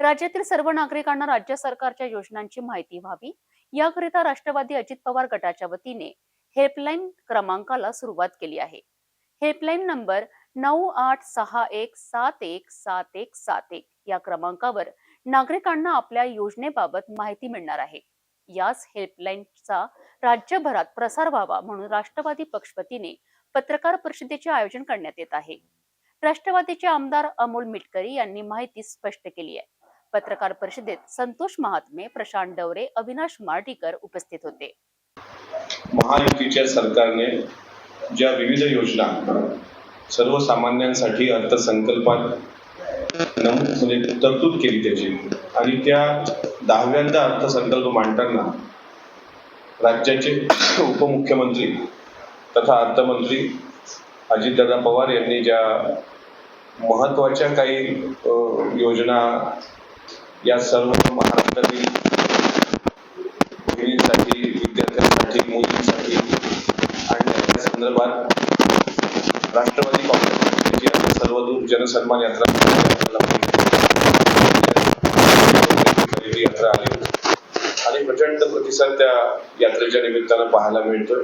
राज्यातील सर्व नागरिकांना राज्य सरकारच्या योजनांची माहिती व्हावी. याकरिता राष्ट्रवादी अजित पवार गटाच्या वतीने हेल्पलाईन क्रमांकाला सुरुवात केली आहे. हेल्पलाईन नंबर नऊ आठ सहा एक सात एक सात एक सात एक या क्रमांकावर नागरिकांना आपल्या योजनेबाबत माहिती मिळणार आहे. याच हेल्पलाईनचा राज्यभरात प्रसार व्हावा म्हणून राष्ट्रवादी पक्षपतीने पत्रकार परिषदेचे आयोजन करण्यात येत आहे. राष्ट्रवादीचे आमदार अमोल मिटकरी यांनी माहिती स्पष्ट केली आहे. पत्रकार परिषदेत संतोष महात्मे प्रशांत डवरे अविनाश मार्टीकर उपस्थित होते. महायुतीच्या सरकारने ज्या विविध योजना सर्वसामान्यांसाठी अर्थसंकल्पात नमूद म्हणजे तरतूद केली त्याची आणि त्या दहाव्यांदा अर्थसंकल्प मांडताना राज्याचे उपमुख्यमंत्री तथा अर्थमंत्री अजितदादा पवार यांनी ज्या महत्त्वाच्या काही योजना या सर्व महाराष्ट्रातील मुलींसाठी विद्यार्थ्यांसाठी मुलींसाठी आणि त्या संदर्भात राष्ट्रवादी काँग्रेस पक्षाची आता सर्वदूर जनसन्मान यात्रा यात्रा आली आणि प्रचंड प्रतिसाद त्या यात्रेच्या निमित्तानं पाहायला मिळतोय.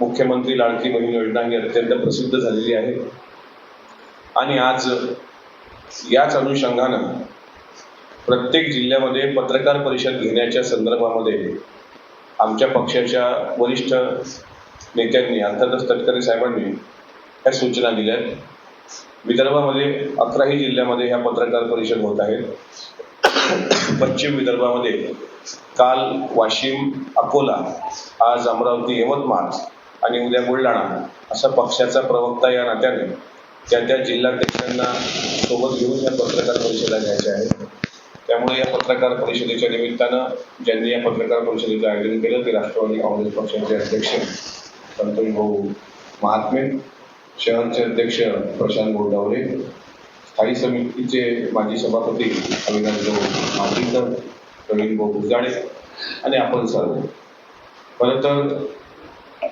मुख्यमंत्री लाडकी बहीण योजना ही अत्यंत प्रसिद्ध झालेली आहे. आणि आज याच अनुषंगानं प्रत्येक जिल्ह्यामध्ये पत्रकार परिषद घेण्याच्या संदर्भामध्ये आमच्या पक्षाच्या वरिष्ठ नेत्यांनी अर्थातच तटकरे साहेबांनी ह्या सूचना दिल्यात विदर्भामध्ये अकराही जिल्ह्यामध्ये ह्या पत्रकार परिषद होत आहेत. पश्चिम विदर्भामध्ये काल वाशिम अकोला आज अमरावती यवतमाळ आणि उद्या बुलढाणा असा पक्षाचा प्रवक्ता या नात्याने त्या त्या जिल्हाध्यक्षांना सोबत घेऊन या पत्रकार परिषदा घ्यायच्या आहेत. त्यामुळे या पत्रकार परिषदेच्या निमित्तानं ज्यांनी या पत्रकार परिषदेचं आयोजन केलं ते राष्ट्रवादी काँग्रेस पक्षाचे अध्यक्ष संतोष भाऊ महात्मे शहरचे अध्यक्ष प्रशांत गोडावरे स्थायी समितीचे माजी सभापती अविनाश भाऊ प्रवीण भाऊ गुजाडे आणि आपण सर्व. खरं तर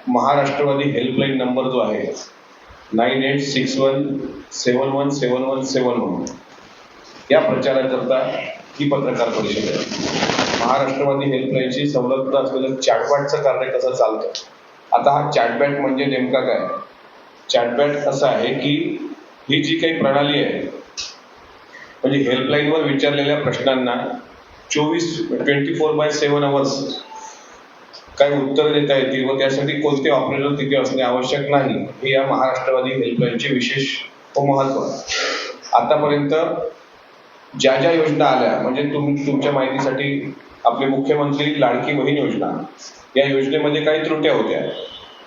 महाराष्ट्रवादी हेल्पलाईन नंबर जो आहे nine eight six one seven one seven one seven one या प्रचाराकरता ही पत्रकार परिषद आहे. महाराष्ट्रवादी हेल्पलाईनची संलग्न असलेलं चॅटबॅटचं कार्य कसं चालतं? आता हा चॅटबॅट म्हणजे नेमका काय? चॅटबॅट असं आहे की ही जी काही प्रणाली आहे म्हणजे हेल्पलाईनवर विचारलेल्या प्रश्नांना चोवीस twenty four by seven hours काही उत्तर देता येतील व त्यासाठी कोणते ऑपरेटर तिथे असणे आवश्यक नाही हे या महाराष्ट्रवादी हेल्पलाईनचे विशेष व महत्त्व आहे. आतापर्यंत ज्या ज्या योजना आल्या म्हणजे तुम तुमच्या माहितीसाठी आपले मुख्यमंत्री लाडकी बहीण योजना या योजनेमध्ये काही त्रुट्या होत्या.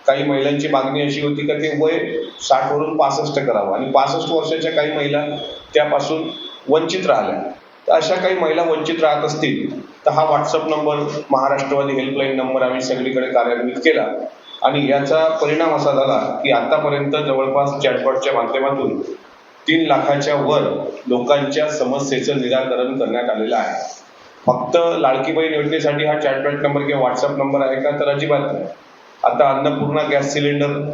काही महिलांची मागणी अशी होती का ते वय साठ वरून पासष्ट करावं. आणि पासष्ट वर्षाच्या काही महिला त्यापासून वंचित राहिल्या. तर अशा काही महिला वंचित राहत असतील तर हा WhatsApp number Maharashtravadi helpline number आम्ही सगळीकडे कार्यान्वित केला. आणि याचा परिणाम असा झाला की आतापर्यंत जवळपास चॅटबॉटच्या माध्यमातून तीन लाखाच्या वर लोकांच्या समस्येचं निराकरण करण्यात आलेलं आहे. फक्त लाडकी बहीण योजनेसाठी हा चॅटबॅट नंबर किंवा व्हॉट्सअप नंबर आहे का? तर अजिबात नाही. आता अन्नपूर्णा गॅस सिलेंडर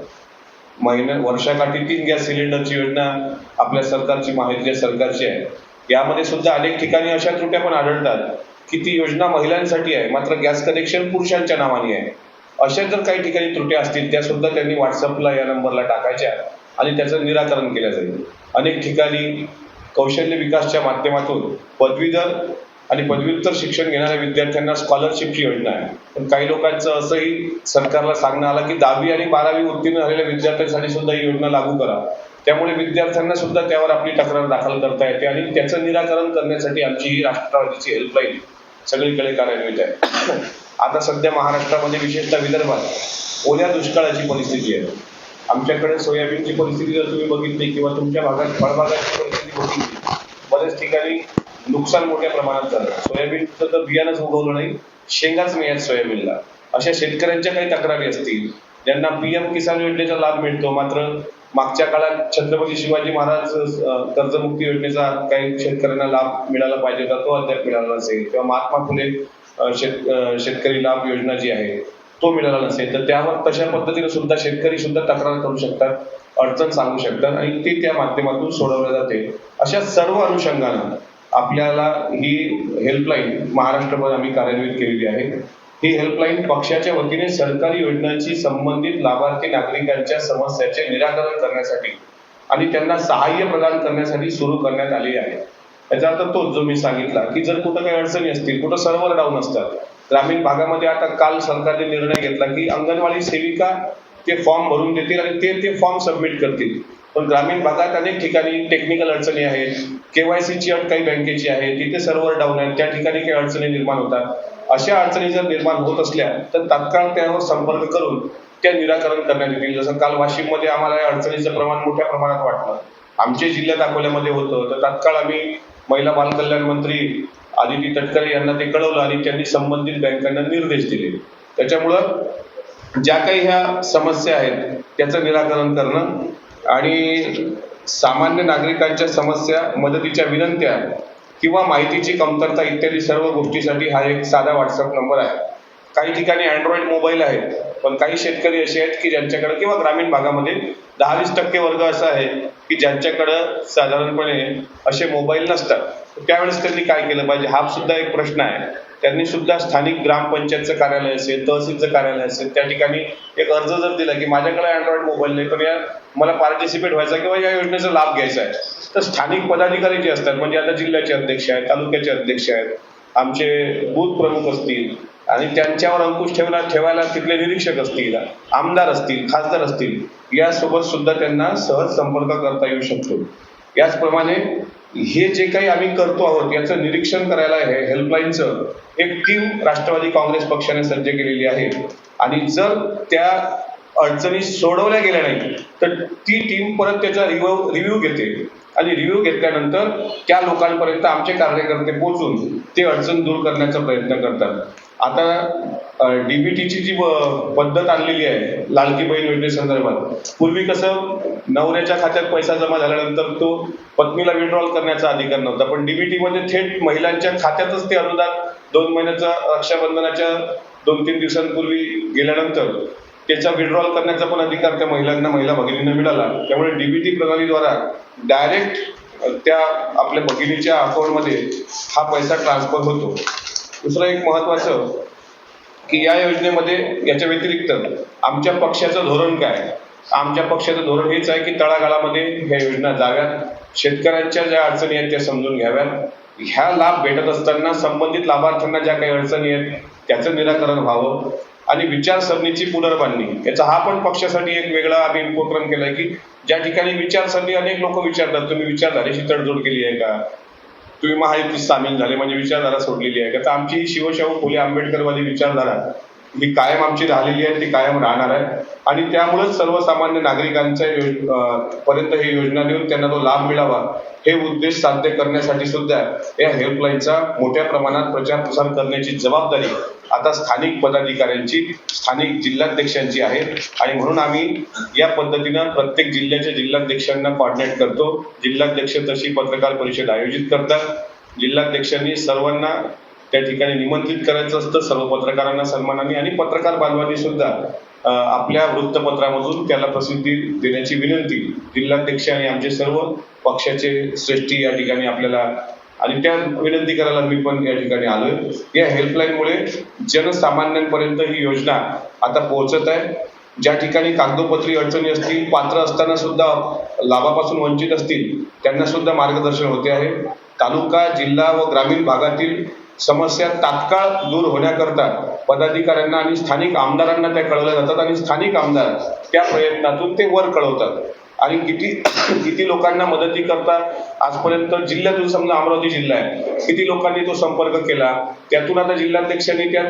महिन्या वर्षाकाठी तीन गॅस सिलेंडरची योजना आपल्या सरकारची महायुतीच्या सरकारची आहे. यामध्ये सुद्धा अनेक ठिकाणी अशा त्रुट्या पण आढळतात की ती योजना महिलांसाठी आहे. मात्र गॅस कनेक्शन पुरुषांच्या नावाने आहे. अशा जर काही ठिकाणी त्रुट्या असतील त्या सुद्धा त्यांनी व्हॉट्सअपला या नंबरला टाकायच्या. आणि त्याचं निराकरण केलं जाईल. अनेक ठिकाणी कौशल्य विकासच्या माध्यमातून पदवीधर आणि पदव्युत्तर शिक्षण घेणाऱ्या विद्यार्थ्यांना स्कॉलरशिपची योजना आहे. पण काही लोकांचं असंही सरकारला सांगणं आलं की दहावी आणि बारावी उत्तीर्ण झालेल्या विद्यार्थ्यांसाठी सुद्धा ही योजना लागू करा. त्यामुळे विद्यार्थ्यांना सुद्धा त्यावर आपली तक्रार दाखल करता येते आणि त्याचं निराकरण करण्यासाठी आमची ही राष्ट्रवादीची हेल्पलाईन सगळीकडे कार्यान्वित आहे. आता सध्या महाराष्ट्रामध्ये विशेषतः विदर्भात ओल्या दुष्काळाची परिस्थिती आहे. आमच्याकडे सोयाबीनची परिस्थिती जर तुम्ही बघितली किंवा तुमच्या भागात फळबागाची परिस्थिती बघितली बऱ्याच ठिकाणी नुकसान मोठ्या प्रमाणात झालं. सोयाबीनचं तर बियाणंच उगवलं नाही शेंगाच नाही आहेत सोयाबीनला. अशा शेतकऱ्यांच्या काही तक्रारी असतील ज्यांना पीएम किसान योजनेचा लाभ मिळतो मात्र मागच्या काळात छत्रपती शिवाजी महाराज कर्जमुक्ती योजनेचा काही शेतकऱ्यांना लाभ मिळाला पाहिजे होता तो अद्याप मिळाला नसेल. किंवा महात्मा फुले शेत शेतकरी लाभ योजना जी आहे तो मिळाला नसेल तर त्यावर तशा पद्धतीने सुद्धा शेतकरी सुद्धा तक्रार करू शकतात अडचण सांगू शकतात आणि ते त्या माध्यमातून सोडवल्या जाते. अशा सर्व अनुषंगानं आपल्याला ही हेल्पलाईन महाराष्ट्रभर आम्ही कार्यान्वित केलेली आहे. ही हेल्पलाईन पक्षाच्या वतीने सरकारी योजनांशी संबंधित लाभार्थी नागरिकांच्या समस्याचे निराकरण करण्यासाठी आणि त्यांना सहाय्य प्रदान करण्यासाठी सुरू करण्यात आली आहे. याचा अर्थ तोच जो मी सांगितला की जर कुठं काही अडचणी असतील कुठं सर्व्हर डाऊन असतात ग्रामीण भागामध्ये आता काल सरकारने निर्णय घेतला की अंगणवाडी सेविका ते फॉर्म भरून देतील आणि ते ते फॉर्म सबमिट करतील. पण ग्रामीण भागात अनेक ठिकाणी टेक्निकल अडचणी आहेत. केवायसीची अट काही बँकेची आहे. तिथे सर्व्हर डाऊन आहेत. त्या ठिकाणी काही अडचणी निर्माण होतात. अशा अडचणी जर निर्माण होत असल्या तर तात्काळ त्यावर संपर्क करून त्या निराकरण करण्यात येतील. जसं काल वाशिममध्ये आम्हाला या अडचणीचं प्रमाण मोठ्या प्रमाणात वाटलं. आमच्या जिल्ह्यात अकोल्यामध्ये होतं. तर तात्काळ आम्ही महिला बालकल्याण मंत्री आदिती तटकरे यांना ते कळवलं आणि त्यांनी संबंधित बँकांना निर्देश दिले. त्याच्यामुळं ज्या काही ह्या समस्या आहेत त्याचं निराकरण करणं आणि सामान्य नागरिकांच्या समस्या मदतीच्या विनंत्या किंवा माहितीची कमतरता इत्यादी सर्व गोष्टीसाठी हा एक साधा व्हॉट्सअप नंबर आहे. काही ठिकाणी अँड्रॉइड मोबाईल आहेत पण काही शेतकरी असे आहेत की ज्यांच्याकडे किंवा ग्रामीण भागामध्ये दहा वीस टक्के वर्ग असा आहे की ज्यांच्याकडं साधारणपणे असे मोबाईल नसतात त्यावेळेस त्यांनी काय केलं पाहिजे? हा सुद्धा एक प्रश्न आहे. त्यांनी सुद्धा स्थानिक ग्रामपंचायतचं कार्यालय असेल तहसीलचं कार्यालय असेल त्या ठिकाणी एक अर्ज जर दिला की माझ्याकडे अँड्रॉइड मोबाईल नाही तर या मला पार्टिसिपेट व्हायचा किंवा या योजनेचा लाभ घ्यायचा आहे. तर स्थानिक पदाधिकारी जे असतात म्हणजे आता जिल्ह्याचे अध्यक्ष आहेत तालुक्याचे अध्यक्ष आहेत आमचे बूथ प्रमुख असतील आणि त्यांच्यावर अंकुश ठेवला ठेवायला तिथले निरीक्षक असतील आमदार असतील खासदार असतील यासोबत सुद्धा त्यांना सहज संपर्क करता येऊ शकतो. याचप्रमाणे हे जे काही आम्ही करतो आहोत याचं निरीक्षण करायला हे हेल्पलाईनचं एक टीम राष्ट्रवादी काँग्रेस पक्षाने सज्ज केलेली आहे. आणि जर त्या अडचणी सोडवल्या गेल्या नाही तर ती टीम परत त्याचा रिव्ह्यू रिव्ह्यू घेते. आणि रिव्ह्यू घेतल्यानंतर त्या लोकांपर्यंत आमचे कार्यकर्ते पोहोचून ते अडचण दूर करण्याचा प्रयत्न करतात. आता डीबीटीची जी पद्धत आणलेली आहे लालकी बहीण योजनेसंदर्भात पूर्वी कसं नवऱ्याच्या खात्यात पैसा जमा झाल्यानंतर तो पत्नीला विड्रॉल करण्याचा अधिकार नव्हता पण डीबीटीमध्ये थेट महिलांच्या खात्यातच ते अनुदान दोन महिन्याचा रक्षाबंधनाच्या दोन तीन दिवसांपूर्वी गेल्यानंतर त्याचा विड्रॉल करण्याचा पण अधिकार त्या महिलांना महिला भगिनींना मिळाला. त्यामुळे डीबीटी प्रणालीद्वारा डायरेक्ट त्या आपल्या भगिनीच्या अकाउंटमध्ये हा पैसा ट्रान्सफर होतो. दुसरं एक महत्वाचं की या योजनेमध्ये याच्या व्यतिरिक्त आमच्या पक्षाचं धोरण काय आमच्या पक्षाचं धोरण हेच आहे की तळागाळामध्ये ह्या योजना जाव्यात शेतकऱ्यांच्या ज्या अडचणी आहेत त्या समजून घ्याव्यात. ह्या लाभ भेटत असताना संबंधित लाभार्थ्यांना ज्या काही अडचणी आहेत त्याचं निराकरण व्हावं. आणि विचारसरणीची पुनर्बांधणी याचा हा पण पक्षासाठी एक वेगळा आम्ही उपक्रम केलाय की ज्या ठिकाणी विचारसरणी अनेक लोक विचारतात तुम्ही विचारधारेशी तडजोड केली आहे का? तुम्ही महायुतीत सामील झाले म्हणजे विचारधारा सोडलेली आहे. का तर आमची शिवशाहू फुले आंबेडकरवादी विचारधारा ही कायम आमची राहिलेली आहे ती कायम राहणार आहे. आणि त्यामुळेच सर्वसामान्य नागरिकांच्या पर्यंत ही योजना देऊन त्यांना तो लाभ मिळावा हे उद्देश साध्य करण्यासाठी सुद्धा या हेल्पलाईनचा मोठ्या प्रमाणात प्रचार प्रसार करण्याची जबाबदारी आता स्थानिक पदाधिकाऱ्यांची स्थानिक जिल्हाध्यक्षांची आहे. आणि म्हणून आम्ही या पद्धतीनं प्रत्येक जिल्ह्याच्या जिल्हाध्यक्षांना कॉर्डिनेट करतो. जिल्हाध्यक्ष तशी पत्रकार परिषद आयोजित करतात. जिल्हाध्यक्षांनी सर्वांना त्या ठिकाणी निमंत्रित करायचं असतं. सर्व पत्रकारांना सन्मानाने आणि पत्रकार बांधवांनी सुद्धा आपल्या वृत्तपत्रामधून त्याला प्रसिद्धी देण्याची विनंती जिल्हाध्यक्ष आणि आमचे सर्व पक्षाचे श्रेष्ठी या ठिकाणी आपल्याला आणि त्या विनंती करायला मी पण या ठिकाणी आलोय. या हेल्पलाईनमुळे जनसामान्यांपर्यंत ही योजना आता पोहोचत आहे. ज्या ठिकाणी कागदोपत्री अडचणी असतील पात्र असताना सुद्धा लाभापासून वंचित असतील त्यांना सुद्धा मार्गदर्शन होते आहे. तालुका जिल्हा व ग्रामीण भागातील समस्या तात्काळ दूर होण्याकरता पदाधिकाऱ्यांना आणि स्थानिक आमदारांना त्या कळवल्या जातात आणि स्थानिक आमदार त्या प्रयत्नातून ते वर कळवतात. आणि किती किती लोकांना मदती करता आजपर्यंत जिल्ह्यातून समजा अमरावती जिल्हा आहे किती लोकांनी तो संपर्क केला? त्यातून आता जिल्हाध्यक्षांनी त्या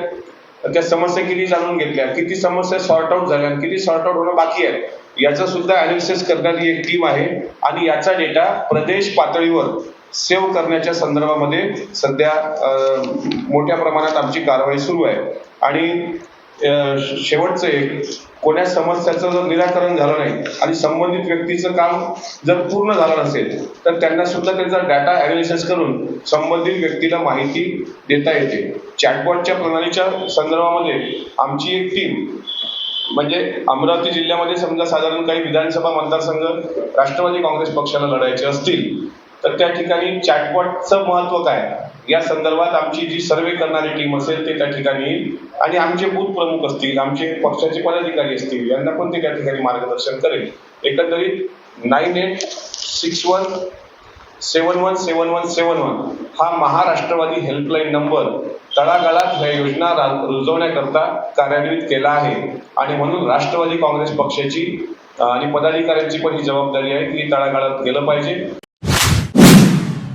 त्या समस्या किती जाणून घेतल्या? किती समस्या सॉर्ट आउट झाल्या? आणि किती सॉर्ट आउट होणं बाकी आहे? याचा सुद्धा अनालिसिस करणारी एक टीम आहे. आणि याचा डेटा प्रदेश पातळीवर सेव्ह करण्याच्या संदर्भामध्ये सध्या मोठ्या प्रमाणात आमची कारवाई सुरू आहे. आणि शेवटचं एक कोण्या समस्याचं जर निराकरण झालं नाही आणि संबंधित व्यक्तीचं काम जर पूर्ण झालं नसेल तर त्यांना सुद्धा त्याचा डाटा अनालिसिस करून संबंधित व्यक्तीला माहिती देता येते. चॅटबॉटच्या प्रणालीच्या संदर्भामध्ये आमची एक टीम म्हणजे अमरावती जिल्ह्यामध्ये समजा साधारण काही विधानसभा मतदारसंघ राष्ट्रवादी काँग्रेस पक्षाला लढायचे असतील तर त्या ठिकाणी चॅटबॉटचं महत्त्व काय? या संदर्भात आमची जी सर्वे करणारी टीम असेल ते त्या ठिकाणी येईल. आणि आमचे बूथ प्रमुख असतील आमचे पक्षाचे पदाधिकारी असतील यांना पण ते त्या ठिकाणी मार्गदर्शन करेल. एकंदरीत nine eight six one seven one seven one seven one हा महाराष्ट्रवादी हेल्पलाईन नंबर तळागाळात ह्या योजना रा- रुजवण्याकरता कार्यान्वित केला आहे. आणि म्हणून राष्ट्रवादी काँग्रेस पक्षाची आणि पदाधिकाऱ्यांची पण ही जबाबदारी आहे की तळागाळात गेलं पाहिजे.